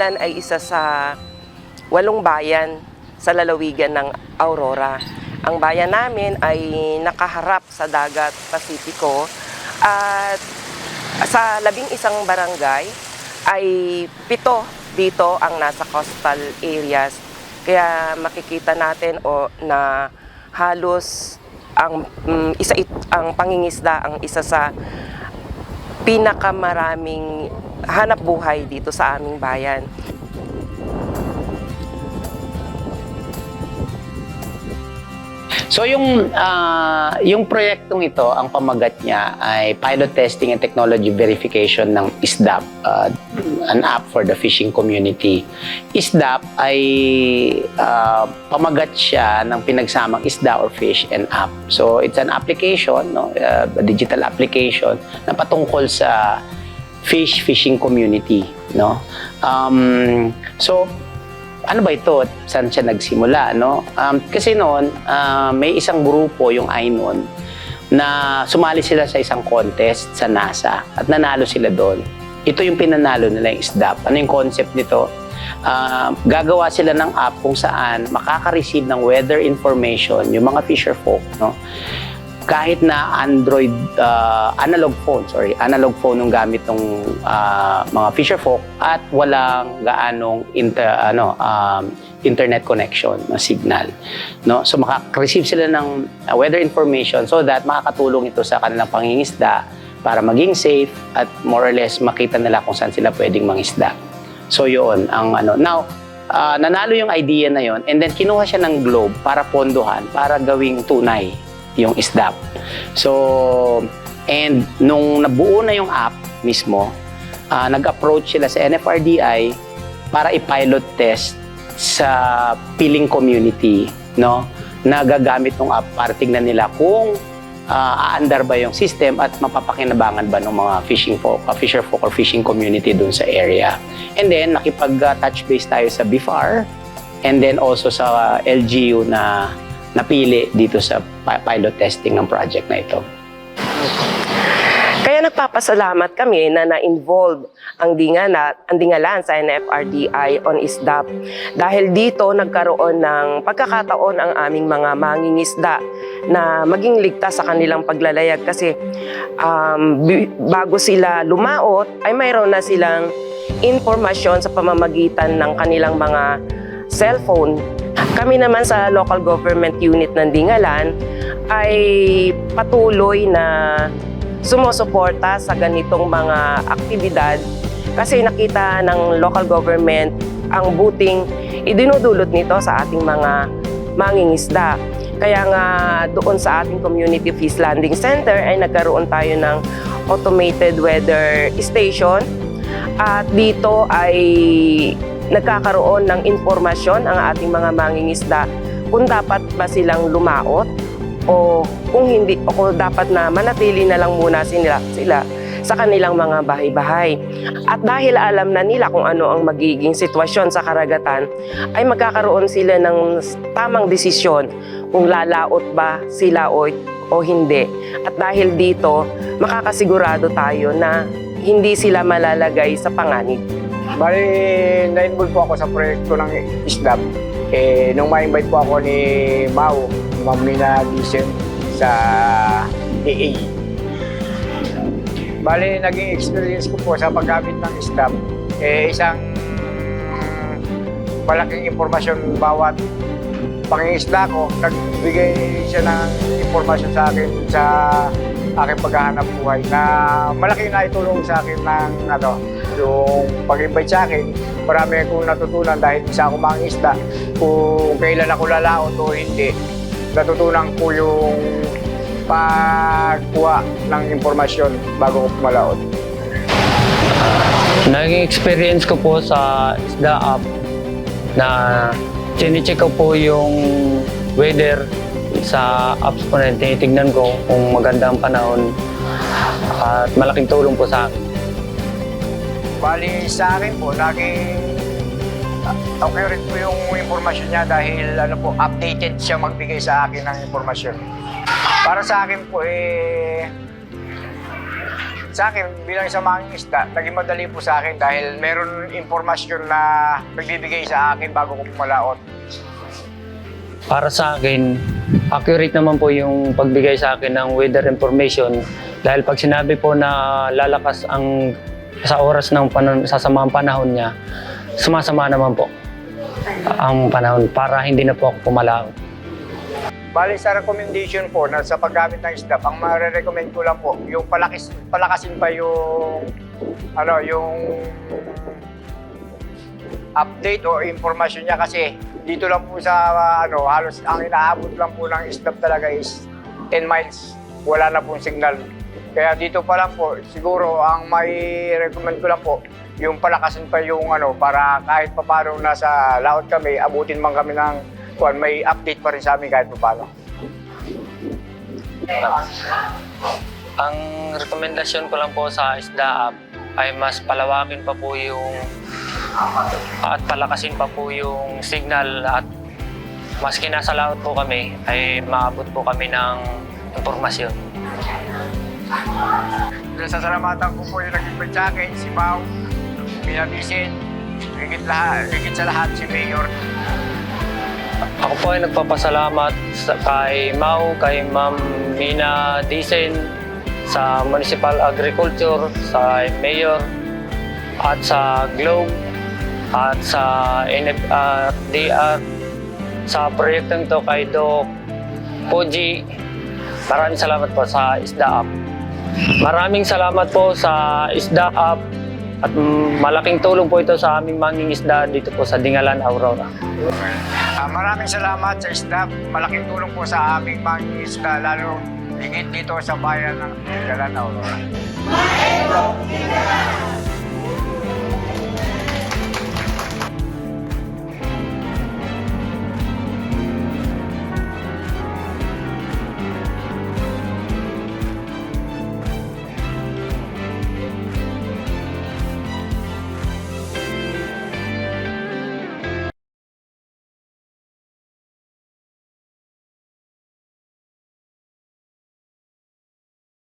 Dingalan ay isa sa walong bayan sa lalawigan ng Aurora. Ang bayan namin ay nakaharap sa dagat Pasipiko at sa labing isang barangay ay pito dito ang nasa coastal areas. Kaya makikita natin o na halos ang mm, isa it- ang pangingisda ang isa sa pinakamaraming hanap buhay dito sa aming bayan. So yung ah, yung proyektong ito, ang pamagat niya ay Pilot Testing and Technology Verification ng ISDAP, ah, an app for the fishing community. ISDAP ay ah, pamagat siya ng pinagsamang ISDA or Fish and App. So it's an application, no, a digital application na patungkol sa fish fishing community, no. Um, so ano ba ito? Saan siya nagsimula? No? Um, kasi noon, ah, may isang grupo, yung Ainon, na sumali sila sa isang contest sa NASA at nanalo sila doon. Ito yung pinanalo nila yung ISDAP. Ano yung concept nito? Ah, gagawa sila ng app kung saan makaka-receive ng weather information yung mga fisher folk, no? Kahit na Android ah, analog phone, sorry, analog phone yung gamit ng mga fisher folk at walang gaanong inter, ano, um, internet connection na signal. No? So makaka-receive sila ng uh, weather information so that makakatulong ito sa kanilang pangingisda para maging safe at more or less makita nila kung saan sila pwedeng mangisda. So yun ang ano. Now, ah, nanalo yung idea na yon and then kinuha siya ng globe para pondohan, para gawing tunay yung ISDAP. So, and nung nabuo na yung app mismo, ah, nag-approach sila sa NFRDI para i-pilot test sa piling community, no? Na gagamit ng app para tignan nila kung ah, aandar ba yung system at mapapakinabangan ba ng mga fishing folk, ah, fisher folk or fishing community dun sa area. And then, nakipag-touch base tayo sa BIFAR and then also sa LGU na napili dito sa pi- pilot testing ng project na ito. Kaya nagpapasalamat kami na na-involve ang dingala, ang dingalan sa NFRDI on ISDAP. Dahil dito nagkaroon ng pagkakataon ang aming mga mangingisda na maging ligtas sa kanilang paglalayag kasi um, bago sila lumaot ay mayroon na silang informasyon sa pamamagitan ng kanilang mga cellphone. Kami naman sa local government unit ng Dingalan ay patuloy na sumusuporta sa ganitong mga aktibidad kasi nakita ng local government ang buting idinudulot nito sa ating mga mangingisda. Kaya nga doon sa ating Community Fish Landing Center ay nagkaroon tayo ng automated weather station at dito ay nagkakaroon ng informasyon ang ating mga mangingisda kung dapat ba silang lumaot o kung hindi o kung dapat na manatili na lang muna sila, sila sa kanilang mga bahay-bahay. At dahil alam na nila kung ano ang magiging sitwasyon sa karagatan, ay magkakaroon sila ng tamang desisyon kung lalaot ba sila o, o hindi. At dahil dito, makakasigurado tayo na hindi sila malalagay sa panganib. Bali, na-involve po ako sa proyekto ng ISDAP. Eh, nung ma-invite po ako ni Mau, Ma'am Mina Dicen sa AA. Bali, naging experience ko po sa paggamit ng ISDAP, eh, isang malaking impormasyon bawat pangingisda ko. Nagbigay siya ng impormasyon sa akin sa aking paghahanap buhay na malaki na itulong sa akin ng ano, yung pag-invite sa akin. Marami akong natutunan dahil isa akong mangingisda kung kailan ako lalaot o hindi. Natutunan ko yung pagkuha ng impormasyon bago ko pumalaot. Naging experience ko po sa isda app na chine-check ko po yung weather sa apps ko na tinitignan ko kung maganda ang panahon at malaking tulong po sa akin. Bali sa akin po, laging ah, okay rin po yung impormasyon niya dahil ano po, updated siya magbigay sa akin ng impormasyon. Para sa akin po, eh, sa akin, bilang isang manging isda, naging madali po sa akin dahil meron impormasyon na nagbibigay sa akin bago ko pumalaot. Para sa akin, accurate naman po yung pagbigay sa akin ng weather information dahil pag sinabi po na lalakas ang sa oras ng panon, sasamang panahon niya, sumasama naman po ang panahon para hindi na po ako pumalaot. Bali sa recommendation po na sa paggamit ng isda, ang ma-recommend ko lang po, yung palakis, palakasin pa yung ano, yung update o informasyon niya kasi dito lang po sa ano, halos ang inaabot lang po ng isda talaga is 10 miles. Wala na pong signal. Kaya dito pa lang po, siguro ang may recommend ko lang po, yung palakasin pa yung ano, para kahit papano nasa laot kami, abutin man kami ng kuan, may update pa rin sa amin kahit papano. Ang rekomendasyon ko lang po sa isda app ay mas palawakin pa po yung at palakasin pa po yung signal at maski nasa laot po kami ay maabot po kami ng impormasyon. Nasasalamatan ko po yung akin, si Mau, Pinamisin, higit, lahat, higit sa lahat si Mayor. Ako po ay nagpapasalamat sa, kay Mau, kay Ma'am Mina Disen, sa Municipal Agriculture, sa Mayor, at sa Globe, at sa NFDR, sa proyektong to kay Doc Poji. Maraming salamat po sa ISDA App. Maraming salamat po sa ISDA App at malaking tulong po ito sa aming manging isda dito po sa Dingalan, Aurora. Ah, maraming salamat sa staff. Malaking tulong po sa aming mga isda, lalo higit dito sa bayan ng Galan, Aurora.